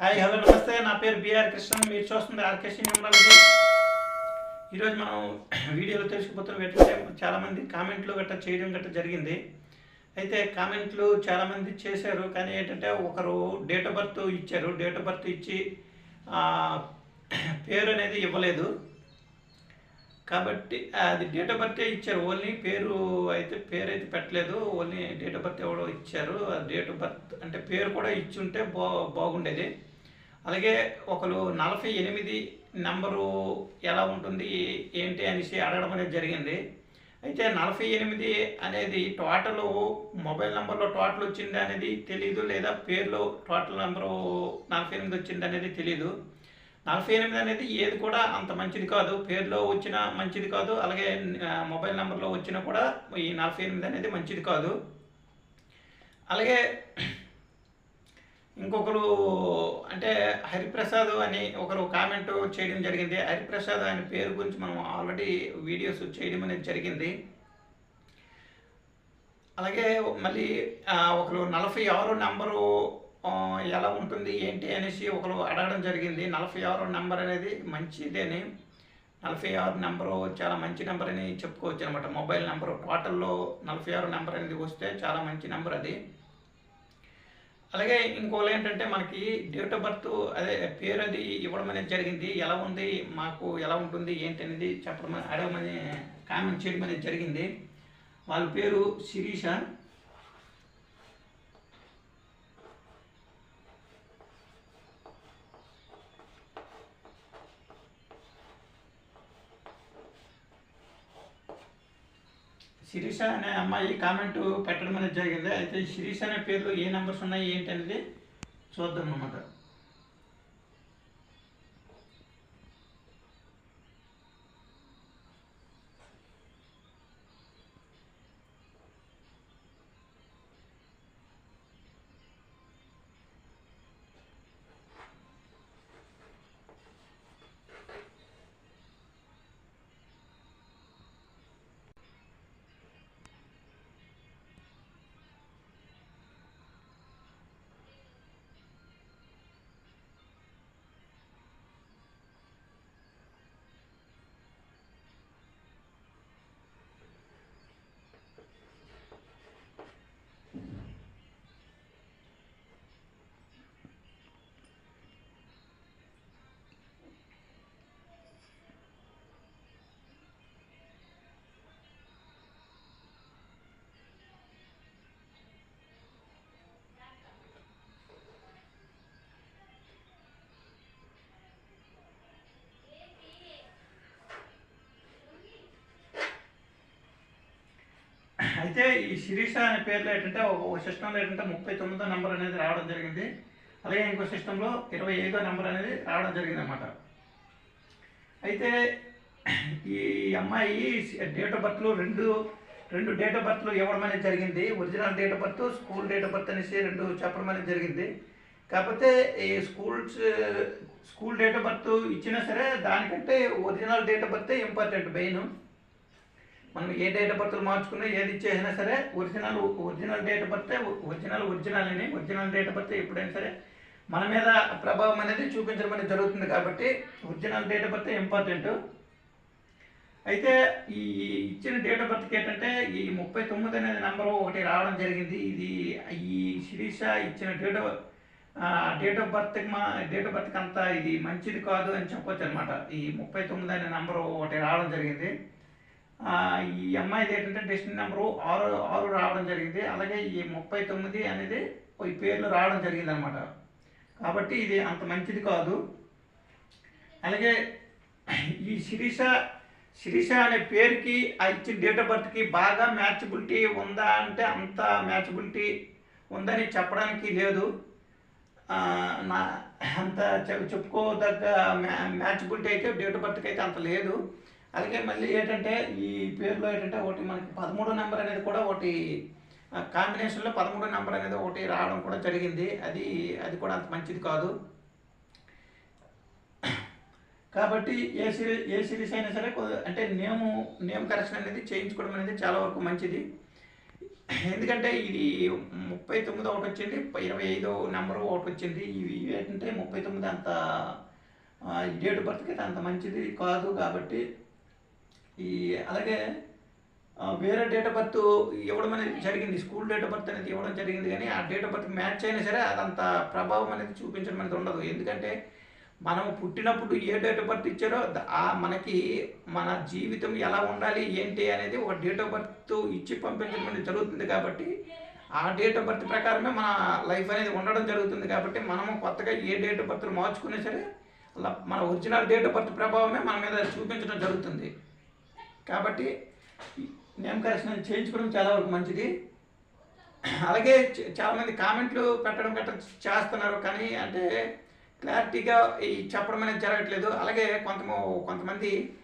Hi hello నమస్తే. నా పేరు బిఆర్ కృష్ణ మీరు చూస్తుంది ఆర్కేసి న్యూమరాలజీ ఈరోజు మనం వీడియోలో తెలుసుకుపోతున్న ఏంటంటే చాలామంది కామెంట్లు గట్రా చేయడం గట్రా జరిగింది. అయితే కామెంట్లు చాలామంది చేశారు. కానీ ఏంటంటే ఒకరు డేట్ ఆఫ్ బర్త్ ఇచ్చారు. డేట్ ఆఫ్ బర్త్ ఇచ్చి పేరు అనేది ఇవ్వలేదు. కాబట్టి అది డేట్ ఆఫ్ బర్త్ ఇచ్చారు. ఓన్లీ పేరు అయితే పేరు అయితే పెట్టలేదు. ఓన్లీ డేట్ ఆఫ్ బర్త్ ఎవడో ఇచ్చారు. ఆ డేట్ ఆఫ్ బర్త్ అంటే పేరు కూడా ఇచ్చి ఉంటే బా బాగుండేది. అలాగే ఒకరు నలభై ఎనిమిది నెంబరు ఎలా ఉంటుంది ఏంటి అనేసి అడగడం అనేది జరిగింది. అయితే నలభై ఎనిమిది అనేది టోటల్ మొబైల్ నెంబర్లో టోటల్ వచ్చింది అనేది తెలియదు లేదా పేర్లో టోటల్ నెంబరు నలభై ఎనిమిది వచ్చింది అనేది తెలియదు నలభై ఎనిమిది అనేది ఏది కూడా అంత మంచిది కాదు పేరులో వచ్చిన మంచిది కాదు అలాగే మొబైల్ నెంబర్లో వచ్చినా కూడా ఈ నలభై ఎనిమిది అనేది మంచిది కాదు. అలాగే ఇంకొకరు అంటే హరిప్రసాద్ అని ఒకరు కామెంట్ చేయడం జరిగింది. హరిప్రసాద్ అనే పేరు గురించి మనం ఆల్రెడీ వీడియోస్ చేయడం అనేది జరిగింది. అలాగే మళ్ళీ ఒకరు నలభై ఆరు నెంబరు ఎలా ఉంటుంది ఏంటి అనేసి ఒకరు అడగడం జరిగింది. నలభై ఆరు నెంబర్ అనేది మంచిదేని. నలభై ఆరు నెంబరు చాలా మంచి నెంబర్ అని చెప్పుకోవచ్చు అనమాట మొబైల్ నెంబరు టోటల్లో నలభై ఆరు నెంబర్ అనేది వస్తే చాలా మంచి నెంబర్ అది. అలాగే ఇంకోళ్ళు ఏంటంటే మనకి డేట్ ఆఫ్ బర్త్ అదే పేరు అది ఇవ్వడం అనేది జరిగింది. ఎలా ఉంది మాకు ఎలా ఉంటుంది ఏంటి అనేది చెప్పడం అడగమని కామెంట్ చేయడం అనేది జరిగింది. వాళ్ళ పేరు శిరీష. శిరీష అనే అమ్మాయి కామెంట్ పెట్టడం అనేది జరిగింది. అయితే శిరీష అనే పేరులో ఏ నెంబర్స్ ఉన్నాయి ఏంటి అనేది చూద్దాం అన్నమాట. అయితే ఈ శిరీష అనే పేరులో ఏంటంటే ఒక సిస్టంలో ఏంటంటే ముప్పై తొమ్మిదో నెంబర్ అనేది రావడం జరిగింది. అలాగే ఇంకో సిస్టంలో ఇరవై ఐదో నెంబర్ అనేది రావడం జరిగింది అనమాట అయితే ఈ అమ్మాయి డేట్ ఆఫ్ బర్త్లు రెండు రెండు డేట్ ఆఫ్ బర్త్లు ఇవ్వడం అనేది జరిగింది. Original date of birth school date of birth అనేసి రెండు చెప్పడం అనేది జరిగింది. కాకపోతే ఈ schools school date of birth ఇచ్చినా సరే దానికంటే ఒరిజినల్ డేట్ ఆఫ్ బర్తే ఇంపార్టెంట్ మెయిన్ మనం ఏ డేట్ ఆఫ్ బర్త్లు మార్చుకున్నా ఏది ఇచ్చేసినా సరే original original date of birth original original అని ఒరిజినల్ డేట్ ఆఫ్ బర్త్ ఎప్పుడైనా సరే మన మీద ప్రభావం అనేది చూపించడం అనేది జరుగుతుంది కాబట్టి original date of birth important అయితే ఈ ఇచ్చిన డేట్ ఆఫ్ బర్త్కి ఏంటంటే ఈ ముప్పై తొమ్మిది అనేది నెంబరు ఒకటి రావడం జరిగింది. ఇది ఈ శిరీష ఇచ్చిన డేట్ ఆఫ్ డేట్ ఆఫ్ బర్త్కి మా డేట్ ఆఫ్ బర్త్కి అంత ఇది మంచిది కాదు అని చెప్పొచ్చు అనమాట ఈ ముప్పై తొమ్మిది అనే నెంబరు ఒకటి రావడం జరిగింది. ఈ అమ్మాయిది ఏంటంటే డెస్టినీ నెంబరు ఆరు ఆరు రావడం జరిగింది. అలాగే ఈ ముప్పై తొమ్మిది అనేది ఈ పేర్లు రావడం జరిగింది అనమాట కాబట్టి ఇది అంత మంచిది కాదు. అలాగే ఈ శిరీష శిరీష అనే పేరుకి ఆ ఇచ్చిన డేట్ ఆఫ్ బర్త్కి బాగా మ్యాచబిలిటీ ఉందా అంటే అంత మ్యాచబిలిటీ ఉందని చెప్పడానికి లేదు. నా అంత చె- చెప్పుకోదగ్గ మ్యా మ్యాచబిలిటీ అయితే డేట్ ఆఫ్ బర్త్కి అయితే అంత లేదు. అలాగే మళ్ళీ ఏంటంటే ఈ పేరులో ఏంటంటే ఒకటి మనకి పదమూడో నెంబర్ అనేది కూడా ఒకటి కాంబినేషన్లో పదమూడో నెంబర్ అనేది ఒకటి రావడం కూడా జరిగింది. అది అది కూడా అంత మంచిది కాదు. కాబట్టి ఏ సిరీస్ ఏ సిరీస్ అయినా సరే అంటే నేమ్ నేమ్ కరెక్షన్ అనేది చేయించుకోవడం అనేది చాలా వరకు మంచిది. ఎందుకంటే ఇది ముప్పై తొమ్మిది ఒకటి వచ్చింది ఇరవై ఐదో నెంబరు ఒకటి వచ్చింది. ఇవి ఏంటంటే ముప్పై తొమ్మిది అంత డేట్ బర్త్కి అంత మంచిది కాదు కాబట్టి ఈ అలాగే వేరే డేట్ ఆఫ్ బర్త్ ఇవ్వడం అనేది జరిగింది. స్కూల్ డేట్ ఆఫ్ బర్త్ అనేది ఇవ్వడం జరిగింది కానీ ఆ డేట్ ఆఫ్ బర్త్ మ్యాచ్ అయినా సరే అదంత ప్రభావం అనేది చూపించడం అనేది ఉండదు. ఎందుకంటే మనం పుట్టినప్పుడు ఏ డేట్ ఆఫ్ బర్త్ ఇచ్చారో ఆ మనకి మన జీవితం ఎలా ఉండాలి ఏంటి అనేది ఒక డేట్ ఆఫ్ బర్త్ ఇచ్చి పంపించడం అనేది జరుగుతుంది కాబట్టి ఆ డేట్ ఆఫ్ బర్త్ ప్రకారమే మన లైఫ్ అనేది ఉండడం జరుగుతుంది కాబట్టి మనము కొత్తగా ఏ డేట్ ఆఫ్ బర్త్ మార్చుకున్నా సరే అలా మన ఒరిజినల్ డేట్ ఆఫ్ బర్త్ ప్రభావమే మన మీద చూపించడం జరుగుతుంది. కాబట్టి నేమ్ కరెక్షన్ చేయించుకోవడం చాలా వరకు మంచిది. అలాగే చాలామంది కామెంట్లు పెట్టడం గట్రా చేస్తున్నారు కానీ అంటే క్లారిటీగా ఈ చెప్పడం అనేది జరగట్లేదు. అలాగే కొంత కొంతమంది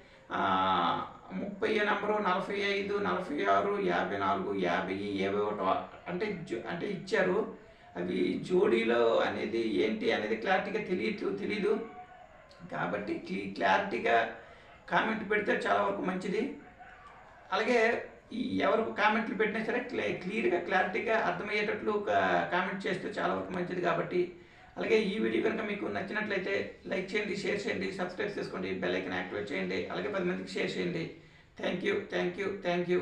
ముప్పై నెంబరు నలభై ఐదు నలభై ఆరు యాభై నాలుగు యాభై ఏవో అంటే జో- అంటే ఇచ్చారు. అవి జోడీలో అనేది ఏంటి అనేది క్లారిటీగా తెలియదు తెలీదు. కాబట్టి క్లారిటీగా కామెంట్ పెడితే చాలా వరకు మంచిది. అలాగే ఈ ఎవరు కామెంట్లు పెట్టినా సరే క్లే క్లియర్గా క్లారిటీగా అర్థమయ్యేటట్లు కామెంట్ చేస్తే చాలా వరకు మంచిది కాబట్టి. అలాగే ఈ వీడియో కనుక మీకు నచ్చినట్లయితే లైక్ చేయండి షేర్ చేయండి సబ్స్క్రైబ్ చేసుకోండి బెల్ ఐకన్ యాక్టివేట్ చేయండి అలాగే పది మందికి షేర్ చేయండి. Thank you thank you thank you.